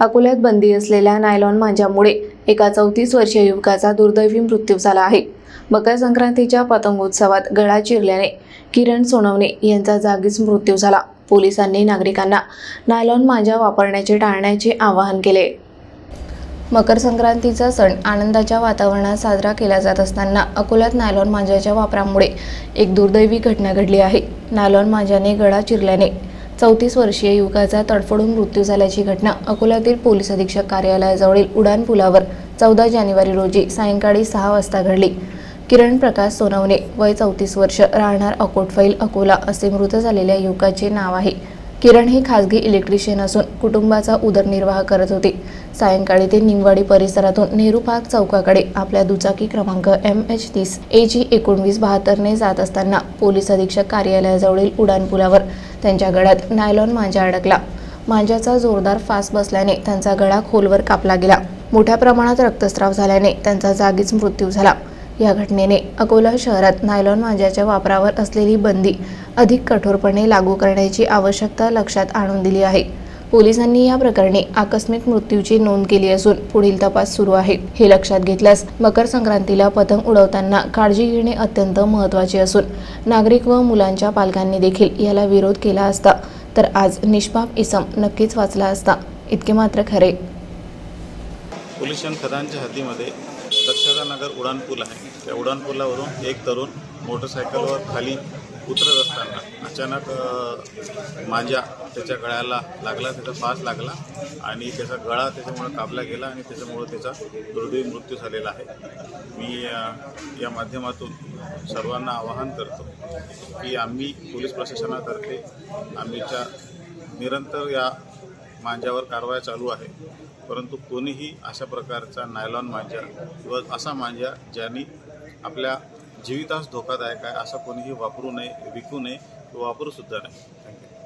अकोल्यात बंदी असलेल्या नायलॉन मांजामुळे एका चौतीस वर्षीय युवकाचा दुर्दैवी मृत्यू झाला आहे. मकर संक्रांतीच्या पतंगोत्सवात गळा चिरल्याने किरण सोनवणे यांचा जागीच मृत्यू झाला. पोलिसांनी नागरिकांना नायलॉन मांजा वापरण्याचे टाळण्याचे आवाहन केले. मकर संक्रांतीचा सण आनंदाच्या वातावरणात साजरा केला जात असताना अकोल्यात नायलॉन मांजाच्या वापरामुळे एक दुर्दैवी घटना घडली आहे. नायलॉन मांजाने गळा चिरल्याने चौतीस वर्षीय युवकाचा तडफडून मृत्यू झाल्याची घटना अकोल्यातील पोलीस अधीक्षक कार्यालयाजवळील उडान पुलावर चौदा जानेवारी रोजी सायंकाळी सहा वाजता घडली. किरण प्रकाश सोनवणे वय चौतीस वर्ष राहणार अकोट फैल अकोला असे मृत झालेल्या युवकाचे नाव आहे. किरण हे खासगी इलेक्ट्रिशियन असून कुटुंबाचा उदरनिर्वाह करत होते. सायंकाळी ते निमवाडी परिसरातून नेहरू पार्क चौकाकडे आपल्या दुचाकी क्रमांक एम एच तीस ए जी एकोणवीस बहात्तरने जात असताना पोलीस अधीक्षक कार्यालयाजवळील उड्डाणपुलावर त्यांच्या गळ्यात नायलॉन मांजा अडकला. मांजाचा जोरदार फास बसल्याने त्यांचा गळा खोलवर कापला गेला. मोठ्या प्रमाणात रक्तस्राव झाल्याने त्यांचा जागीच मृत्यू झाला. या घटनेने अकोला शहरात नायलॉन मांजाच्या वापरावर असलेली बंदी अधिक कठोरपणे लागू करण्याची आवश्यकता लक्षात आणून दिली आहे. पोलिसांनी या प्रकरणी आकस्मिक मृत्यूची नोंद केली असून पुढील तपास सुरू आहे. हे लक्षात घेतल्यास मकर संक्रांतीला पतंग उडवताना काळजी घेणे अत्यंत महत्त्वाचे असून नागरिक व मुलांच्या पालकांनी देखील याला विरोध केला असता तर आज निष्पाप इसम नक्कीच वाचला असता. इतके मात्र खरे. पोलीस स्टेशन दक्षता नगर उड्डाणपूल आहे. त्या उड्डाणपुलावरून एक तरुण मोटरसायकलवर खाली उतरत असताना अचानक माझ्या मांजा त्याच्या गळ्याला लागला त्याचा फास लागला आणि त्याचा गळा त्याच्यामुळे कापला गेला आणि त्याच्यामुळे त्याचा दुर्दैवी मृत्यू झालेला आहे. मी या माध्यमातून सर्वांना आवाहन करतो की आम्ही पोलीस प्रशासनातर्फे आम्हीच्या निरंतर या मांजावर कारवाया चालू आहे. परंतु कोणीही अशा प्रकारचा नायलॉन मांजा किंवा असा मांजा ज्यांनी आपल्या जीवितास धोकादायक आहे असा कोणीही वापरू नये विकू नये किंवा नाही. थँक्यू